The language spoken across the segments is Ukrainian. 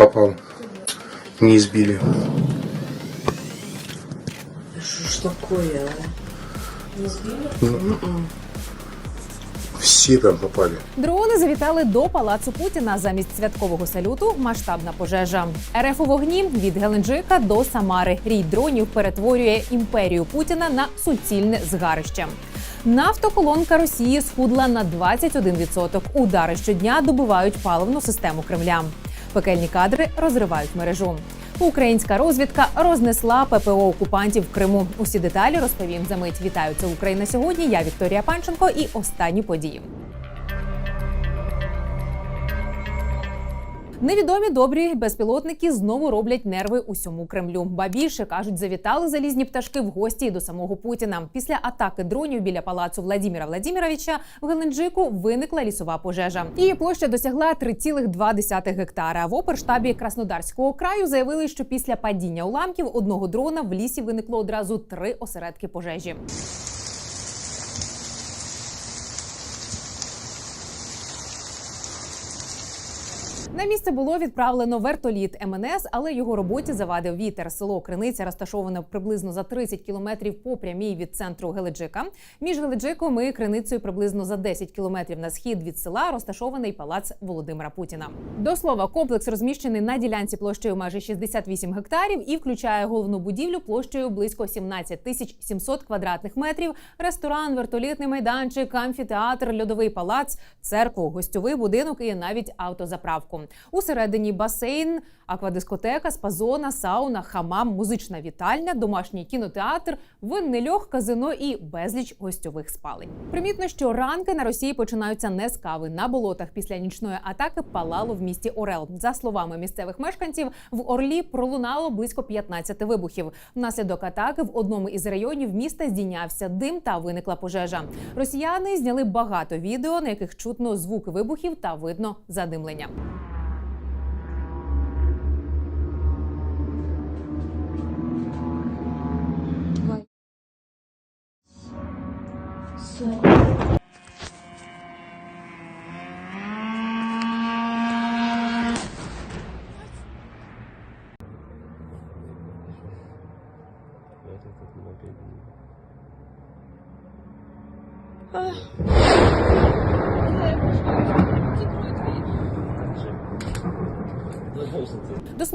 попал. Не избили. Что ж такое, а? Все там попали. Дрони завітали до палацу Путіна замість святкового салюту. Масштабна пожежа. РФ у вогні від Геленджика до Самари. Рій дронів перетворює імперію Путіна на суцільне згарище. Нафтоколонка Росії схудла на 21%. Удари щодня добивають паливну систему Кремля. Пекельні кадри розривають мережу. Українська розвідка рознесла ППО окупантів в Криму. Усі деталі розповім за мить. Вітаю це Україна сьогодні. Я Вікторія Панченко і останні події. Невідомі добрі безпілотники знову роблять нерви усьому Кремлю. Ба більше кажуть, завітали залізні пташки в гості і до самого Путіна. Після атаки дронів біля палацу Владіміра Владіміровича в Геленджику виникла лісова пожежа. Її площа досягла 3,2 гектара. В оперштабі Краснодарського краю заявили, що після падіння уламків одного дрона в лісі виникло одразу три осередки пожежі. На місце було відправлено вертоліт МНС, але його роботі завадив вітер. Село Криниця розташоване приблизно за 30 кілометрів по прямій від центру Геледжика. Між Геледжиком і Криницею приблизно за 10 кілометрів на схід від села розташований палац Володимира Путіна. До слова, комплекс розміщений на ділянці площею майже 68 гектарів і включає головну будівлю площею близько 17 тисяч 700 квадратних метрів, ресторан, вертолітний майданчик, амфітеатр, льодовий палац, церкву, гостьовий будинок і навіть автозаправку. Усередині басейн, аквадискотека, спазона, сауна, хамам, музична вітальня, домашній кінотеатр, винний льох, казино і безліч гостьових спалень. Примітно, що ранки на Росії починаються не з кави. На болотах після нічної атаки палало в місті Орел. За словами місцевих мешканців, в Орлі пролунало близько 15 вибухів. Внаслідок атаки в одному із районів міста здійнявся дим та виникла пожежа. Росіяни зняли багато відео, на яких чутно звуки вибухів та видно задимлення. До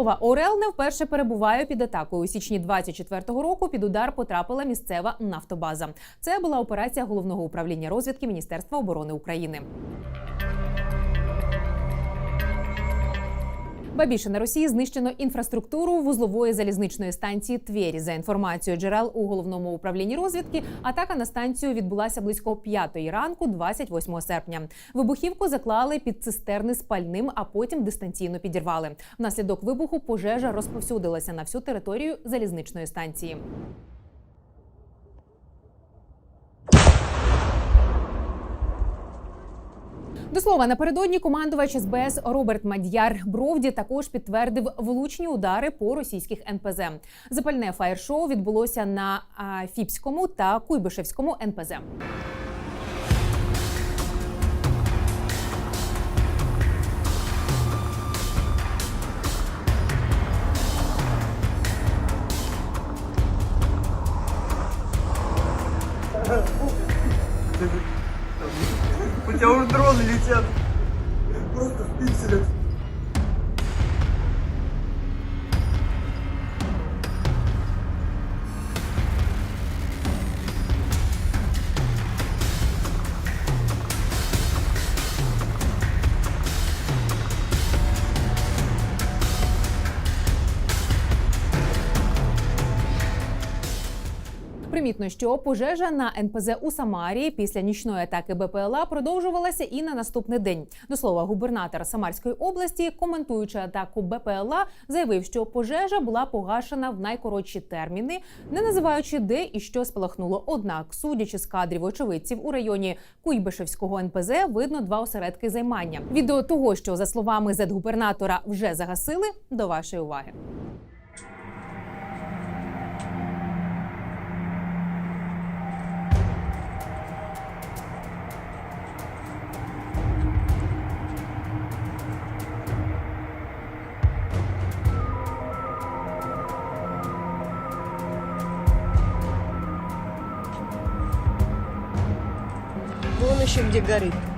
слова, Орел не вперше перебуває під атакою. У січні 24-го року під удар потрапила місцева нафтобаза. Це була операція головного управління розвідки Міністерства оборони України. Ба більше на Росії знищено інфраструктуру вузлової залізничної станції Твері. За інформацією джерел у головному управлінні розвідки, атака на станцію відбулася близько 5 ранку, 28 серпня. Вибухівку заклали під цистерни з пальним, а потім дистанційно підірвали. Внаслідок вибуху пожежа розповсюдилася на всю територію залізничної станції. До слова, напередодні командувач СБС Роберт Мадьяр Бровді також підтвердив влучні удари по російських НПЗ. Запальне фаєр-шоу відбулося на Фіпському та Куйбишевському НПЗ. Примітно, що пожежа на НПЗ у Самарі після нічної атаки БПЛА продовжувалася і на наступний день. До слова, губернатор Самарської області, коментуючи атаку БПЛА, заявив, що пожежа була погашена в найкоротші терміни, не називаючи де і що спалахнуло. Однак, судячи з кадрів очевидців у районі Куйбишевського НПЗ, видно два осередки займання. Відео того, що за словами зет-губернатора вже загасили, до вашої уваги. Еще где горит.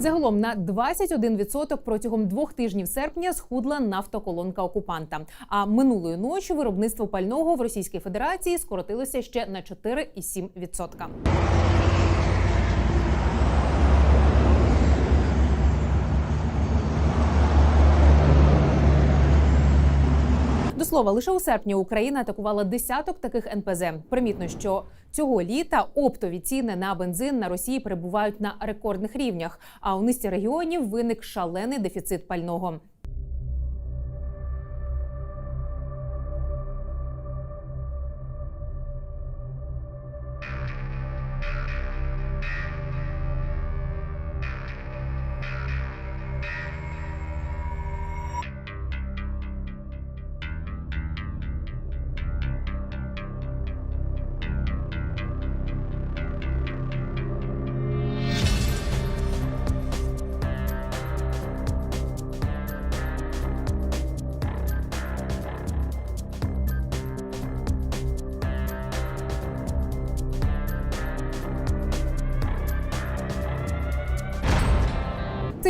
Загалом на 21% протягом двох тижнів серпня схудла нафтоколонка окупанта. А минулої ночі виробництво пального в Російській Федерації скоротилося ще на 4,7%. Слова, лише у серпні Україна атакувала десяток таких НПЗ. Примітно, що цього літа оптові ціни на бензин на Росії перебувають на рекордних рівнях. А у низці регіонів виник шалений дефіцит пального.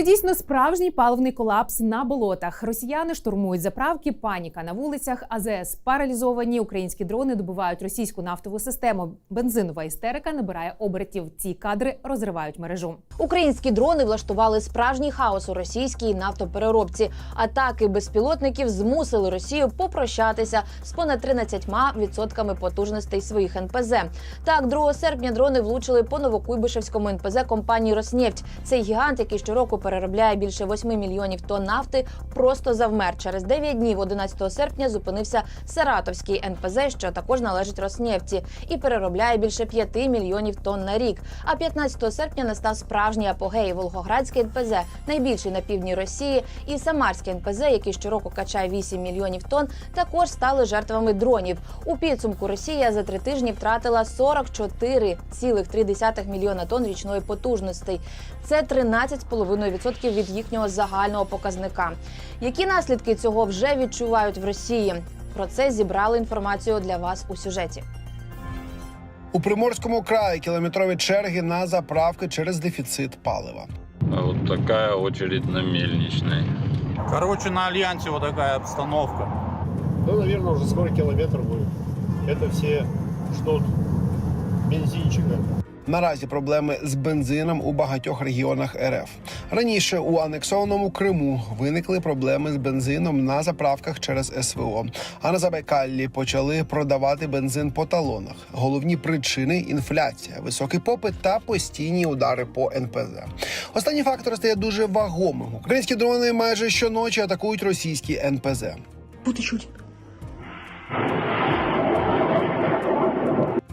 Це дійсно справжній паливний колапс на болотах. Росіяни штурмують заправки, паніка на вулицях. АЗС паралізовані. Українські дрони добивають російську нафтову систему. Бензинова істерика набирає обертів. Ці кадри розривають мережу. Українські дрони влаштували справжній хаос у російській нафтопереробці. Атаки безпілотників змусили Росію попрощатися з понад 13% потужностей своїх НПЗ. Так, 2 серпня дрони влучили по Новокуйбишевському НПЗ компанії Роснефть. Цей гігант, який щороку переробляє більше 8 мільйонів тонн нафти, просто завмер. Через 9 днів, 11 серпня, зупинився Саратовський НПЗ, що також належить Роснефті, і переробляє більше 5 мільйонів тонн на рік. А 15 серпня настав справжній апогей Волгоградський НПЗ, найбільший на півдні Росії, і Самарський НПЗ, який щороку качає 8 мільйонів тонн, також стали жертвами дронів. У підсумку Росія за три тижні втратила 44,3 мільйона тонн річної потужностей. Це 13,5% від їхнього загального показника. Які наслідки цього вже відчувають в Росії? Про це зібрали інформацію для вас у сюжеті. У Приморському краї кілометрові черги на заправки через дефіцит палива. А Вот такая очередь на мельничной. Короче, на Альянсе вот такая обстановка. Ну, наверное, уже скоро километр будет. Это все ждут бензинчика. Наразі проблеми з бензином у багатьох регіонах РФ. Раніше у анексованому Криму виникли проблеми з бензином на заправках через СВО. А на Забайкаллі почали продавати бензин по талонах. Головні причини інфляція, високий попит та постійні удари по НПЗ. Останній фактор стає дуже вагомим. Українські дрони майже щоночі атакують російські НПЗ.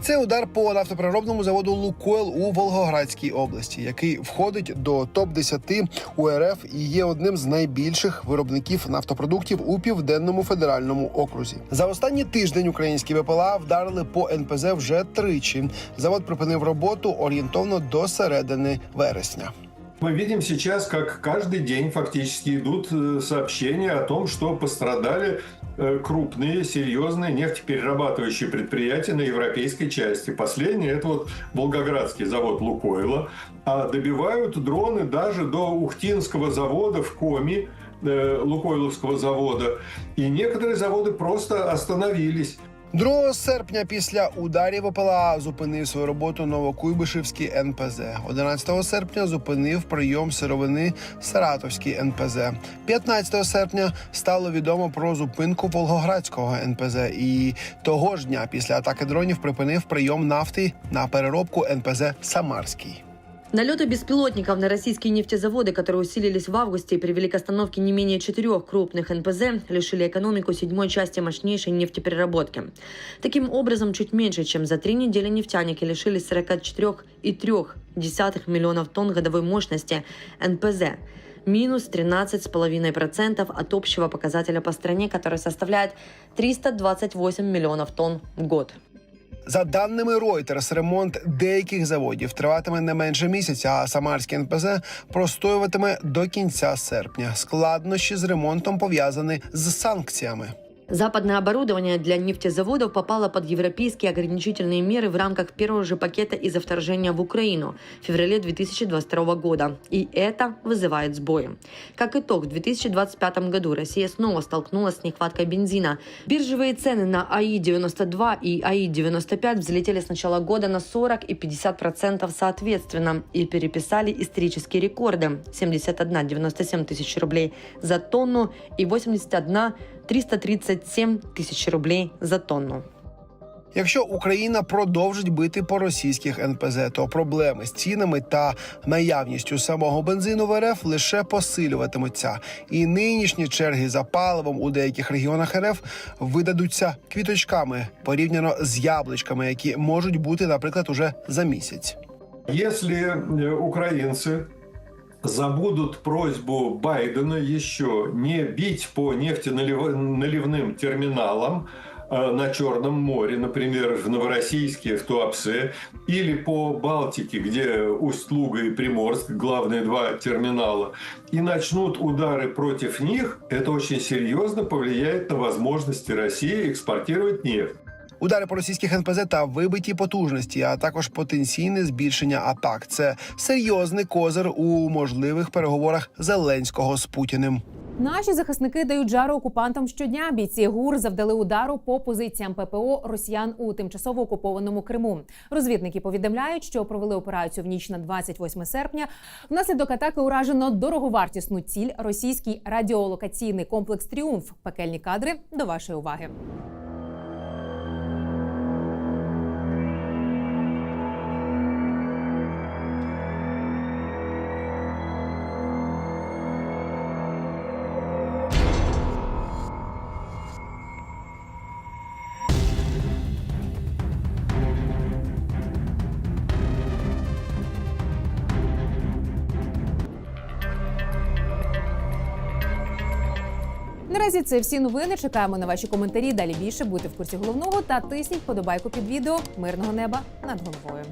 Це удар по нафтопереробному заводу Лукойл у Волгоградській області, який входить до топ 10 УРФ і є одним з найбільших виробників нафтопродуктів у південному федеральному окрузі. За останній тиждень українські ВПЛА вдарили по НПЗ вже тричі. Завод припинив роботу орієнтовно до середини вересня. Мы видим сейчас, как каждый день фактически идут э, сообщения о том, что пострадали э, крупные, серьезные нефтеперерабатывающие предприятия на европейской части. Последнее – это вот Волгоградский завод «Лукойла». А добивают дроны даже до Ухтинского завода в Коми, э, Лукойловского завода. И некоторые заводы просто остановились. 2 серпня після ударів ОПЛА зупинив свою роботу Новокуйбишевський НПЗ. 11 серпня зупинив прийом сировини Саратовський НПЗ. 15 серпня стало відомо про зупинку Волгоградського НПЗ. І того ж дня після атаки дронів припинив прийом нафти на переробку НПЗ Самарський. Налеты беспилотников на российские нефтезаводы, которые усилились в августе и привели к остановке не менее четырех крупных НПЗ, лишили экономику седьмой части мощнейшей нефтепереработки. Таким образом, чуть меньше, чем за три недели нефтяники лишились 44,3 миллионов тонн годовой мощности НПЗ, минус 13,5% от общего показателя по стране, который составляет 328 миллионов тонн в год. За даними Reuters, ремонт деяких заводів триватиме не менше місяця, а Самарський НПЗ простоюватиме до кінця серпня. Складнощі з ремонтом пов'язані з санкціями. Западное оборудование для нефтезаводов попало под европейские ограничительные меры в рамках первого же пакета из-за вторжения в Украину в феврале 2022 года. И это вызывает сбои. Как итог, в 2025 году Россия снова столкнулась с нехваткой бензина. Биржевые цены на АИ-92 и АИ-95 взлетели с начала года на 40 и 50 процентов соответственно и переписали исторические рекорды – 71,97 тысяч рублей за тонну и 81 337 тисяч рублей за тонну. Якщо Україна продовжить бити по російських НПЗ, то проблеми з цінами та наявністю самого бензину в РФ лише посилюватимуться. І нинішні черги за паливом у деяких регіонах РФ видадуться квіточками порівняно з яблучками, які можуть бути, наприклад, уже за місяць. Если э, украинцы забудут просьбу Байдена еще не бить по нефтеналивным терминалам э, на Черном море, например, в Новороссийске, в Туапсе, или по Балтике, где Усть-Луга и Приморск, главные два терминала, и начнут удары против них, это очень серьезно повлияет на возможности России экспортировать нефть. Удари по російських НПЗ та вибиті потужності, а також потенційне збільшення атак. Це серйозний козир у можливих переговорах Зеленського з Путіним. Наші захисники дають жару окупантам щодня. Бійці ГУР завдали удару по позиціям ППО росіян у тимчасово окупованому Криму. Розвідники повідомляють, що провели операцію в ніч на 28 серпня. Внаслідок атаки уражено дороговартісну ціль російський радіолокаційний комплекс Тріумф. Пекельні кадри до вашої уваги. Наразі це всі новини. Чекаємо на ваші коментарі. Далі більше будьте в курсі головного та тисніть подобайку під відео. Мирного неба над головою.